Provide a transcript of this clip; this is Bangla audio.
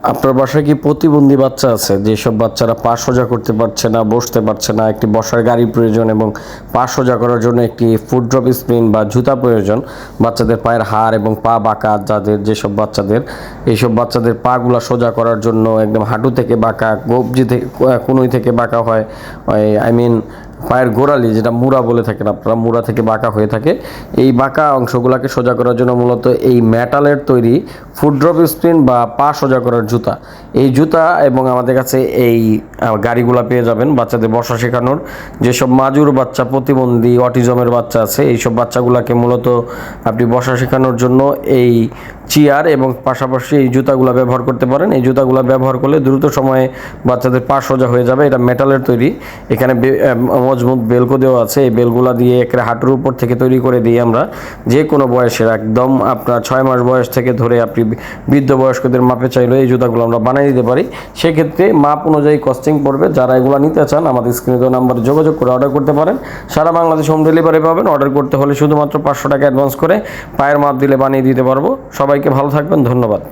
আপনার বাসায় কি প্রতিবন্ধী বাচ্চা আছে? যেসব বাচ্চারা পা সোজা করতে পারছে না, বসতে পারছে না, একটি বসার গাড়ি প্রয়োজন এবং পা সোজা করার জন্য একটি ফুড ড্রপ স্প্রিন বা জুতা প্রয়োজন। বাচ্চাদের পায়ের হাড় এবং পা বাঁকা, যাদের যেসব বাচ্চাদের, এইসব বাচ্চাদের পাগুলা সোজা করার জন্য একদম হাঁটু থেকে বাঁকা কবজি থেকে কুনুই থেকে বাঁকা হয়। আই মিন পায়ের গোড়ালি, যেটা মুড়া বলে থাকেন আপনারা, মুড়া থেকে বাঁকা হয়ে থাকে। এই বাঁকা অংশগুলোকে সোজা করার জন্য মূলত এই মেটালের তৈরি ফুড ড্রপ স্প্রিন বা পা সোজা করার জুতা। এই জুতা এবং আমাদের কাছে এই গাড়িগুলো পেয়ে যাবেন বাচ্চাদের বসা শেখানোর। যেসব মাজুর বাচ্চা, প্রতিবন্ধী, অটিজমের বাচ্চা আছে, এইসব বাচ্চাগুলোকে মূলত আপনি বসা শেখানোর জন্য এই চেয়ার এবং পাশাপাশি এই জুতাগুলো ব্যবহার করতে পারেন। এই জুতাগুলো ব্যবহার করলে দ্রুত সময়ে বাচ্চাদের পা সোজা হয়ে যাবে। এটা মেটালের তৈরি। এখানে মজবুত বেলকো দেওয়া আছে। এই বেলগুলা দিয়ে একটা হাঁটুর উপর থেকে তৈরি করে দিই আমরা যে কোনো বয়সের একদম আপনার ছয় মাস বয়স থেকে ধরে আপনি বৃদ্ধ বয়স্কদের মাপে চাইলে এই জুতাগুলো আমরা বানিয়ে দিতে পারি। সেক্ষেত্রে মাপ অনুযায়ী কস্টিং পড়বে। যারা এগুলো নিতে চান, আমাদের স্ক্রিনে দেওয়া নাম্বারে যোগাযোগ করে অর্ডার করতে পারেন। সারা বাংলাদেশ হোম ডেলিভারি পাবেন। অর্ডার করতে হলে শুধুমাত্র পাঁচশো টাকা অ্যাডভান্স করে পায়ের মাপ দিলে বানিয়ে দিতে পারব। সবাইকে ভালো থাকবেন ধন্যবাদ।